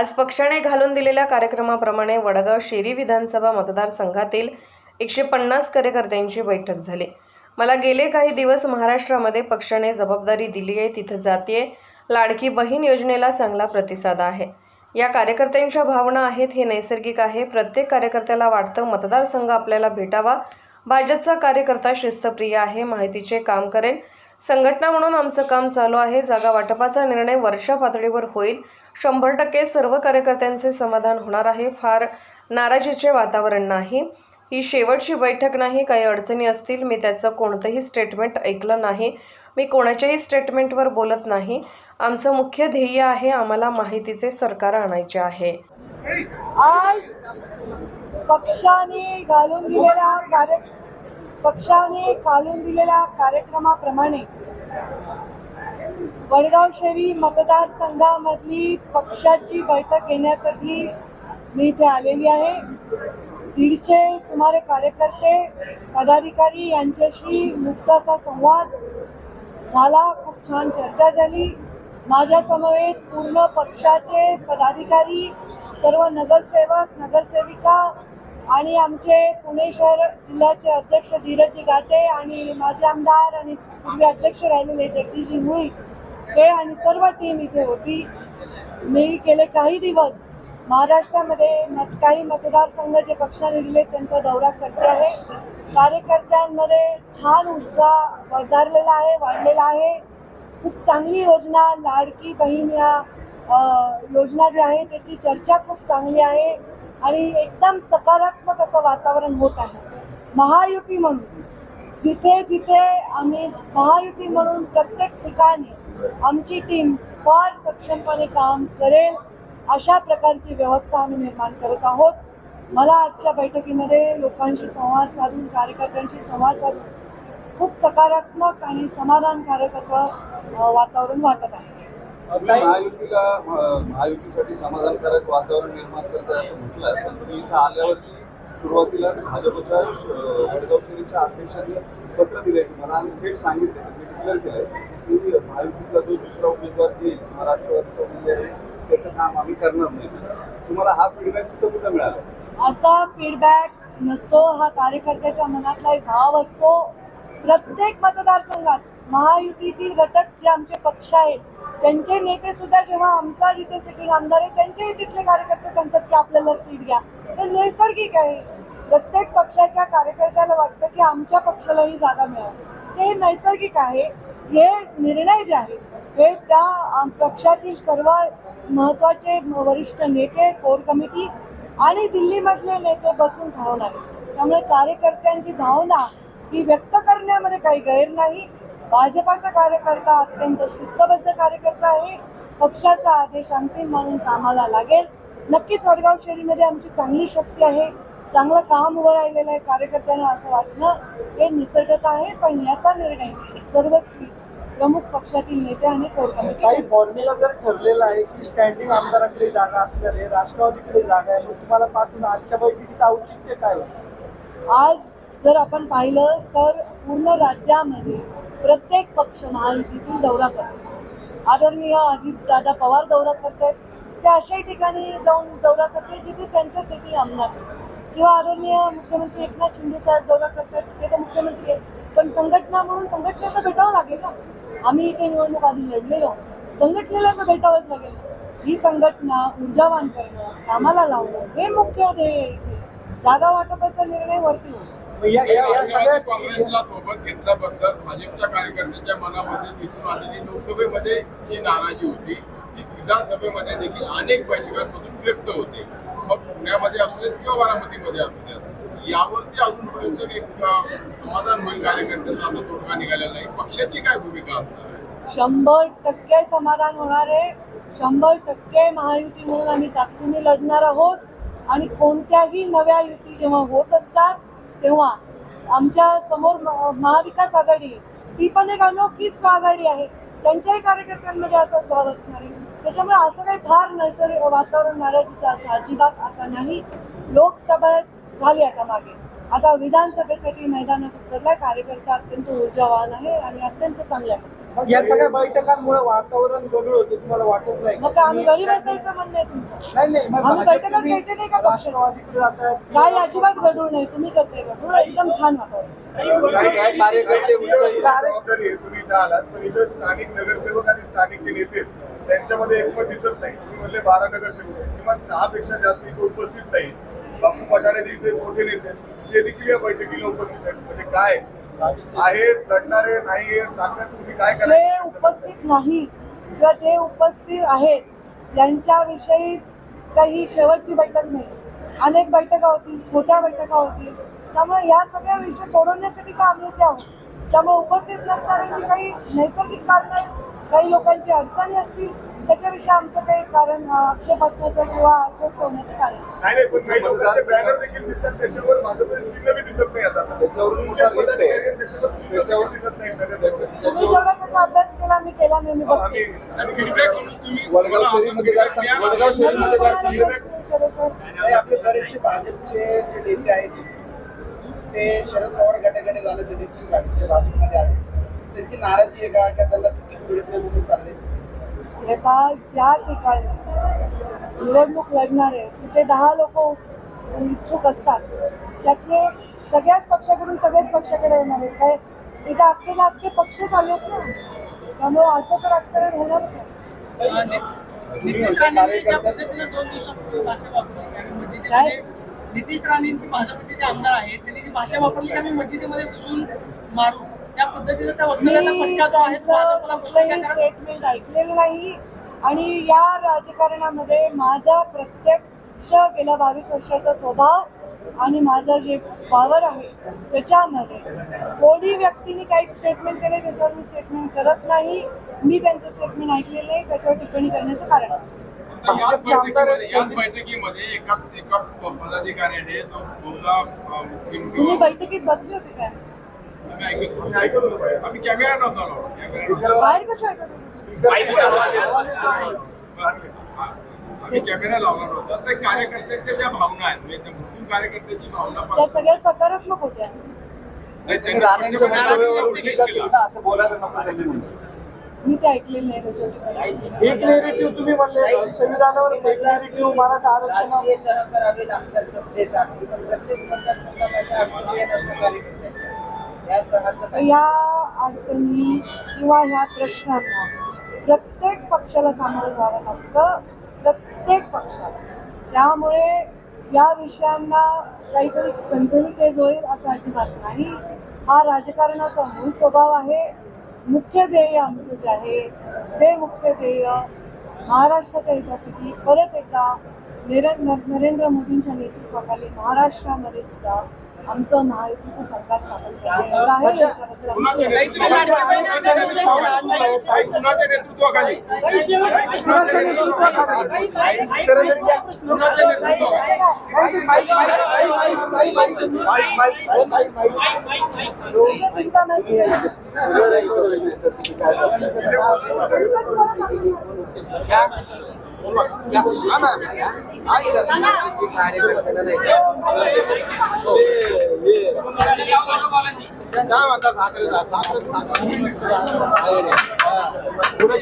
आज पक्षाने घालून दिलेल्या कार्यक्रमाप्रमाणे वडगाव शेरी विधानसभा मतदारसंघातील एकशे पन्नास कार्यकर्त्यांची बैठक झाली. मला गेले काही दिवस महाराष्ट्रामध्ये पक्षाने जबाबदारी दिली आहे तिथं जातीय लाडकी बहीण योजनेला चांगला प्रतिसाद आहे. या कार्यकर्त्यांच्या भावना आहेत हे नैसर्गिक आहे. प्रत्येक कार्यकर्त्याला वाटतं मतदारसंघ आपल्याला भेटावा. भाजपचा कार्यकर्ता शिस्तप्रिय आहे माहितीचे काम करेन संघटना म्हणून आमचं काम चालू आहे. जागा वाटपाचा निर्णय वर्षा पातळीवर होईल. शंभर टक्के सर्व कार्यकर्त्यांचे समाधान होणार आहे. फार नाराजीचे वातावरण नाही. ही शेवटची बैठक नाही. काही अडचणी असतील मी त्याचं कोणतंही स्टेटमेंट ऐकलं नाही. मी कोणाच्याही स्टेटमेंटवर बोलत नाही. आमचं मुख्य ध्येय आहे आम्हाला माहितीचे सरकार आणायचे आहे. आज पक्षाने घालून दिलेल्या कार्य पक्षाने घालून दिलेल्या कार्यक्रमाप्रमाणे वडगाव शहरी मतदारसंघामधली पक्षाची बैठक घेण्यासाठी मी इथे आलेली आहे. दीडशे सुमारे कार्यकर्ते पदाधिकारी यांच्याशी मुक्त संवाद झाला. खूप छान चर्चा झाली. माझ्या समवेत पूर्ण पक्षाचे पदाधिकारी सर्व नगरसेवक नगरसेविका आणि आमचे पुणे शहर जिल्ह्याचे अध्यक्ष धीरजी गाटे आणि माजी आमदार आणि पूर्वी अध्यक्ष राहिलेले जगदीशजी मुळी हे आणि सर्व टीम इथे होती. मी गेले काही दिवस महाराष्ट्रामध्ये मत काही मतदारसंघ जे पक्षाने दिले त्यांचा दौरा करते आहे. कार्यकर्त्यांमध्ये छान उत्साह वधारलेला आहे वाढलेला आहे. खूप चांगली योजना लाडकी बहीण या योजना जी आहे त्याची चर्चा खूप चांगली आहे आणि एकदम सकारात्मक असं वातावरण होत आहे. महायुती म्हणून जिथे जिथे आम्ही महायुती म्हणून प्रत्येक ठिकाणी आमची टीम फार सक्षमपणे काम करेल. अशा प्रकारची व्यवस्था आम्ही निर्माण करत आहोत. मला आजच्या बैठकीमध्ये लोकांशी संवाद साधून कार्यकर्त्यांशी संवाद साधून खूप सकारात्मक आणि समाधानकारक असं वातावरण वाटत आहे. महायुतीला महायुतीसाठी समाधानकारक वातावरण निर्माण करत आहे असं म्हटलं पण तुम्ही इथं आल्यावरती सुरुवातीला भाजपच्या वडगाव शहरीच्या अध्यक्षांनी पत्र दिले तुम्हाला आणि थेट सांगितले त्यांनी डिक्लेअर केलंय की महायुतीतला जो दुसरा उमेदवार येईल किंवा राष्ट्रवादीचा उमेदवार येईल त्याचं काम आम्ही करणार नाही. तुम्हाला हा फीडबॅक कुठं कुठं मिळाला? असा फीडबॅक नसतो हा कार्यकर्त्याच्या मनातला एक भाव असतो. प्रत्येक मतदारसंघात महायुतीतील घटक जे आमचे पक्ष आहेत त्यांचे नेते सुद्धा जेव्हा आमचा जिथे सिटिंग आमदार आहे त्यांचेही तिथले कार्यकर्ते सांगतात की आपल्याला सीट घ्या. हे नैसर्गिक आहे. प्रत्येक पक्षाच्या कार्यकर्त्याला वाटतं की आमच्या पक्षाला ही जागा मिळावी. हे नैसर्गिक आहे. हे निर्णय जे आहेत हे त्या आम- पक्षातील सर्व महत्त्वाचे वरिष्ठ नेते कोर कमिटी आणि दिल्लीमधले नेते बसून ठरवणार त्यामुळे कार्यकर्त्यांची भावना ही व्यक्त करण्यामध्ये काही गैर नाही. भाजपाचा कार्यकर्ता अत्यंत शिस्तबद्ध कार्यकर्ता आहे. पक्षाचा आदेश अंतिम म्हणून कामाला लागेल. नक्कीच वडगाव शहरीमध्ये आमची चांगली शक्ती आहे. चांगलं काम उभं राहिलेलं आहे कार्यकर्त्यांना असं वाटणं हे निसर्गत आहे पण याचा निर्णय सर्वस्वी प्रमुख पक्षातील नेते आणि कोर कमिटी काही फॉर्म्युला जर ठरलेला आहे की स्टँडिंग आमदारांकडे जागा असणार आहे राष्ट्रवादीकडे जागा आहे तुम्हाला पाठवून आजच्या बैठकीचं औचित्य काय होतं? आज जर आपण पाहिलं तर पूर्ण राज्यामध्ये प्रत्येक पक्ष महायुतीतील दौरा करतो. आदरणीय अजित दादा पवार दौरा करतात ते अशाही ठिकाणी जाऊन दौरा करतात जिथे त्यांचं सिटी आमदार. किंवा आदरणीय मुख्यमंत्री एकनाथ शिंदे साहेब दौरा करतात ते तर मुख्यमंत्री आहेत. पण संघटना म्हणून संघटनेला भेटावं लागेल ना? आम्ही इथे निवडणूक आधी लढलेलो. संघटनेला तर भेटावंच लागेल. ही संघटना ऊर्जावान करणं कामाला लावणं हे मुख्य ध्येय इथे. जागा वाटपाचा निर्णय वरती होतो मग या या- या राष्ट्रवादी सगळ्या काँग्रेसला सोबत घेतल्याबद्दल भाजपच्या कार्यकर्त्यांच्या मनामध्ये दिसून आलेली लोकसभेमध्ये जी नाराजी होती विधानसभेमध्ये देखील अनेक बैठकांमधून व्यक्त होते. मग पुण्यामध्ये असू देत किंवा बारामतीमध्ये असू देत यावरती अजूनपर्यंत एक समाधान होईल कार्यकर्त्यांचा असा तोडगा निघालेला नाही. पक्षाची काय भूमिका असणार आहे? शंभर टक्के समाधान होणार आहे. शंभर टक्के महायुती म्हणून आम्ही ताकदीने लढणार आहोत. आणि कोणत्याही नव्या युती जेव्हा होत असतात तेव्हा आमच्यासमोर महाविकास आघाडी आहे. ती पण एक अनोखीच आघाडी आहे. त्यांच्याही कार्यकर्त्यांमध्ये असाच भाव असणार आहे. त्याच्यामुळे असं काही फार नैसर्गिक वातावरण नाराजीचं असं अजिबात आता नाही. लोकसभा झाली आता मागे. आता विधानसभेसाठी मैदानात उतरला कार्यकर्ता अत्यंत ऊर्जावान आहे आणि अत्यंत चांगला आहे मग या सगळ्या बैठकांमुळे वातावरण गडूळ होते तुम्हाला वाटत नाही? मग आम्ही घरी बसायचं म्हणणं आहे तुमचं? नाही नाही मग आम्ही तुम्ही घ्यायची नाही का? राष्ट्रवादीकडे जातायत काय अजिबात गडूळ नाही तुम्ही करते गडूळ एकदम छान वातावरण. काही कार्यकर्ते उच्च जबाबदारी आहे. तुम्ही इथं आलात पण इथं स्थानिक नगरसेवक आणि स्थानिक जे नेते त्यांच्यामध्ये एकमत दिसत नाही. तुम्ही म्हणले बारा नगरसेवक. किमान सहा पेक्षा जास्त इथे उपस्थित नाही. बापू पठारे इथे मोठे नेते ते देखील या बैठकीला उपस्थित आहेत. म्हणजे काय आहेत लढणारे नाही ताकद तुम्ही काय जे उपस्थित नाही किंवा जे उपस्थित आहेत त्यांच्याविषयी काही शेवटची बैठक नाही. अनेक बैठका होतील छोट्या बैठका होतील. त्यामुळे या सगळ्या विषय सोडवण्यासाठी तर आम्ही इथे आहोत. त्यामुळे उपस्थित नसणाऱ्यांची काही नैसर्गिक कारण आहेत काही लोकांची अडचणी असतील त्याच्याविषयी आमचं काही कारण आक्षेप असण्याचं किंवा अस्वस्थ होण्याचं कारण नाही. नाही नाही पण काही लोकांचे बॅनर देखील दिसतात त्याच्यावर भाजपचे चिन्ह बी दिसत नाही आता त्याच्यावरून त्याच्यावर चिन्ह त्याच्यावर- दिसत नाही तुम्ही जेवढा त्याचा अभ्यास केला मी केला नाही मी आम्ही आणि feedback म्हणून तुम्ही वडगाव. वडगाव? आणि आपले बरेचसे भाजपचे जे नेते आहेत इच्छुक ते शरद पवार गटाकडे जाण्यासाठी इच्छुक आहेत जे भाजपमध्ये आहेत त्यांची नाराजी आहे का? का त्यांना तिकीट मिळत नाही म्हणून चालले? हे पहा ज्या ठिकाणी निवडणूक लढणार आहे तिथे दहा लोक इच्छुक असतात. त्यातले सगळ्याच पक्षाकडून सगळ्याच पक्षाकडे येणार आहेत. काय इथे अख्खे अख्खे पक्ष चाललेत ना? त्यामुळे असं तर राजकारण होणारच आहे. नितीश राणेंनी ज्या पद्धतीने दोन दिवसापूर्वी भाषा वापरली आणि मस्जिदीमध्ये नितीश राणेंची भाजपचे जे आमदार आहेत त्यांनी जी भाषा वापरली की आम्ही मस्जिदीमध्ये घुसून मारू कुठलंही स्टेटमेंट ऐकलेलं नाही. आणि या राजकारणामध्ये माझा प्रत्यक्ष गेल्या बावीस वर्षाचा स्वभाव आणि माझं जे पॉवर आहे त्याच्यामध्ये कोणी व्यक्तीने काही स्टेटमेंट केले त्याच्यावर मी स्टेटमेंट करत नाही. मी त्यांचं स्टेटमेंट ऐकलेलं नाही त्याच्यावर टिप्पणी करण्याचं कारण. बैठकीमध्ये एका एका पदाधिकाऱ्याने तुम्ही बैठकीत बसले होते काय? आम्ही कॅमेरा नव्हता बाहेर कशा आम्ही कॅमेरा लावला नव्हता ज्या भावना आहेत म्हणजे मुस्लिम कार्यकर्त्यांची भावना त्या सगळ्या सकारात्मक होत्या. असं बोलायला नको त्यांनी मी ते ऐकलेलं नाही त्याच्यावरती. एक नेरेटिव्ह तुम्ही म्हणले संविधानावर एक नेरेटिव्ह मराठा आरक्षण करावे लागतात सत्तेसाठी प्रत्येक मतदारसंघात अशा अडचणी या अडचणी किंवा ह्या प्रश्नांना प्रत्येक पक्षाला सामोरं जावं लागतं. प्रत्येक पक्षाला. त्यामुळे या विषयांना काहीतरी सनसनीखेज होईल असं अजिबात नाही. हा राजकारणाचा मूळ स्वभाव आहे. मुख्य ध्येय आमचं जे आहे ते मुख्य ध्येय महाराष्ट्राच्या हितासाठी परत एकदा नरेंद्र नरेंद्र मोदींच्या नेतृत्वाखाली महाराष्ट्रामध्ये सुद्धा आमचं महायुतीचं सरकार स्थापन करण्यात काय म्हणतात साखरे साखरे साखरे पुढे